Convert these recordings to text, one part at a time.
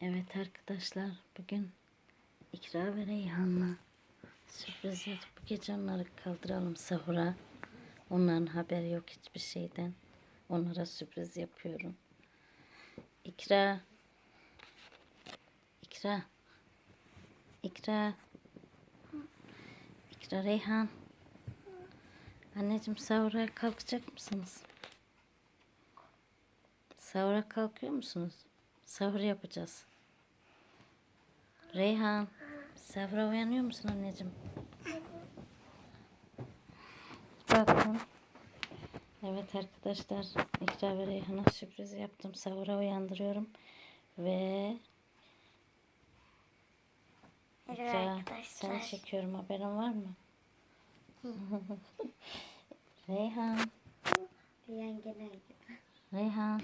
Evet arkadaşlar bugün İkra ve Reyhan'la sürpriz yaptık. Bu gece onları kaldıralım sahura. Onların haberi yok hiçbir şeyden. Onlara sürpriz yapıyorum. İkra. İkra. İkra. İkra Reyhan. Anneciğim sahura kalkacak mısınız? Sahura kalkıyor musunuz? Sahur yapacağız. Reyhan, sahura uyanıyor musun anneciğim? Bakın. Evet arkadaşlar, İkra ve Reyhan'a sürpriz yaptım. Sahura uyandırıyorum. Ve İkra, seni çekiyorum. Haberin var mı? Reyhan, gene Reyhan.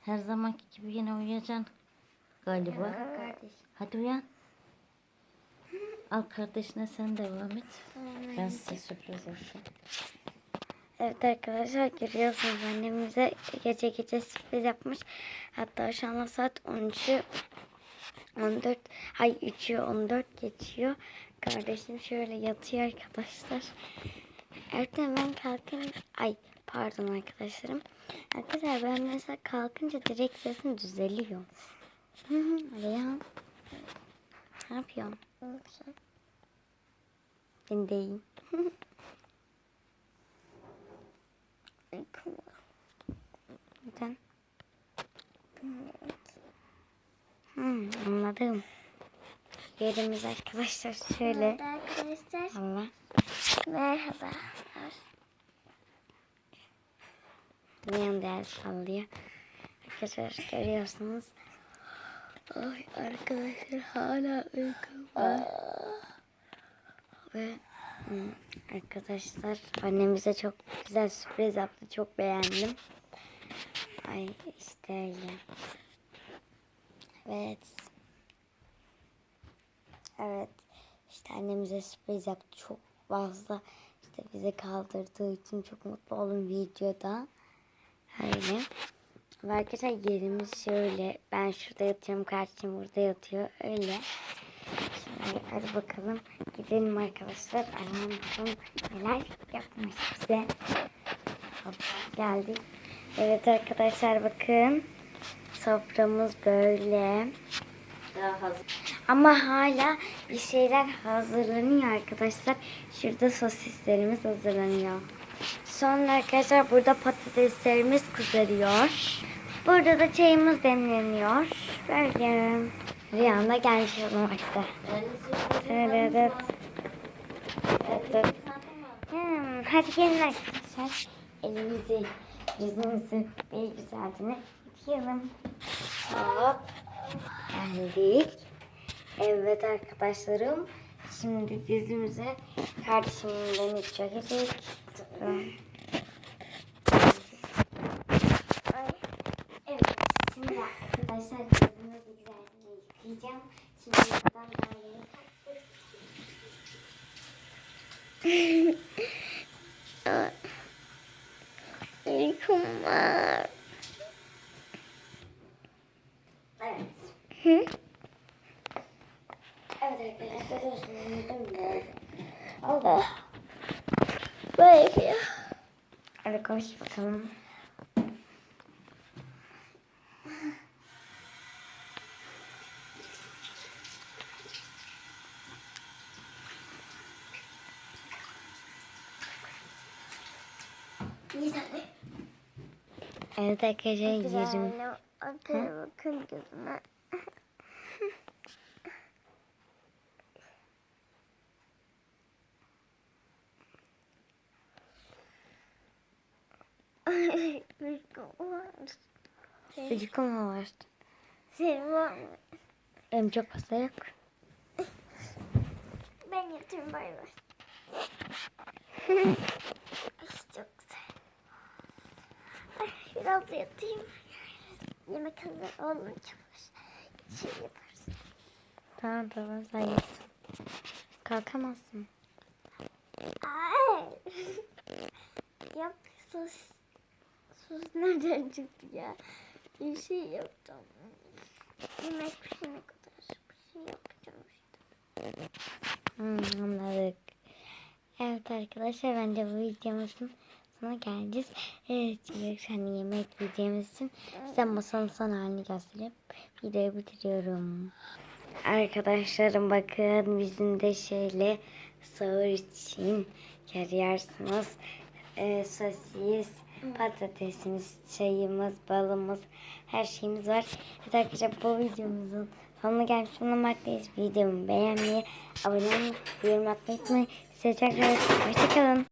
Her zamanki gibi yine uyuyacaksın galiba. Hadi uyan. Al kardeşine sen devam et. Ben size sürpriz yapacağım. Evet arkadaşlar görüyorsunuz annemize gece gece sürpriz yapmış. Hatta şu anda saat 13'ü 14 ay 3'ü 14 geçiyor. Kardeşim şöyle yatıyor arkadaşlar. Erken ben kalkın ay pardon arkadaşlarım. Arkadaşlar ben mesela kalkınca direkt sesim düzeliyor. Hı hı, Reyhan. Ne yapıyorsun? Ben deyim. Neden? Hmm, anladım. Yerimiz arkadaşlar şöyle. Merhaba arkadaşlar. Allah. Merhaba. Dünyanın değer sallıyor. Arkadaşlar görüyorsunuz. Ay arkadaşlar hala uykum var. Ve arkadaşlar annemize çok güzel sürpriz yaptı. Çok beğendim. Ay işte öyle. Evet. Evet. İşte annemize sürpriz yaptı. Çok fazla işte bizi kaldırdığı için çok mutlu oldum videoda. Öyle. Ve arkadaşlar yerimiz şöyle. Ben şurada yatıyorum. Kardeşim burada yatıyor. Öyle. Şimdi hadi bakalım. Gidelim arkadaşlar. Annem bakalım neler yapmış bize. Hop, geldik. Evet arkadaşlar bakın. Soframız böyle. Daha hazır. Ama hala bir şeyler hazırlanıyor arkadaşlar. Şurada sosislerimiz hazırlanıyor. Sonra arkadaşlar burada patateslerimiz kızarıyor. Burada da çayımız demleniyor. Böyle. Rüyamda gelmiş olmakta. Evet evet. Evet. Hmm, hadi gelin arkadaşlar. Elimizi, yüzümüzü bir güzelce yıkayalım. Hop. Geldik. Evet arkadaşlarım. Şimdi yüzümüze kardeşimden içecek. Evet. Şimdi arkadaşlar yüzümü bir güzelce yıkayacağım. Şimdi buradan daha yeni Uykum var. Evet. Hı? Evet arkadaşlar yüzümü de Allah. Böyle. Hadi koş bakalım. Güzel. Evet arkadaşlar yerim. Güzel. Bakın gözüme. Var. Uykum mu var? Senin var mı? Benim çok fazla yok. Ben yatayım bay bay. Biraz yatayım. Yemek hazır olunca şey yaparız. Tamam tamam sen yatsın. Kalkamazsın. Ay. Yok sus. Sus nereden çıktı ya? Bir şey yaptım. Yemek pişene kadar bir şey yapacağım işte. Hmm, anladık. Evet arkadaşlar bence bu videomuzun sonuna geleceğiz. Evet hani yemek yiyeceğimiz için size masanın son halini gösterip videoyu bitiriyorum. Arkadaşlarım bakın bizim de şöyle sahur için görüyorsunuz. Ee, sosis, patatesimiz, çayımız, balımız, her şeyimiz var. Evet arkadaşlar bu videomuzun sonuna gelmiş bulunmaktayız. Videomu beğenmeyi, abone olmayı, yorum atmayı unutmayın. Size tekrar hoşçakalın.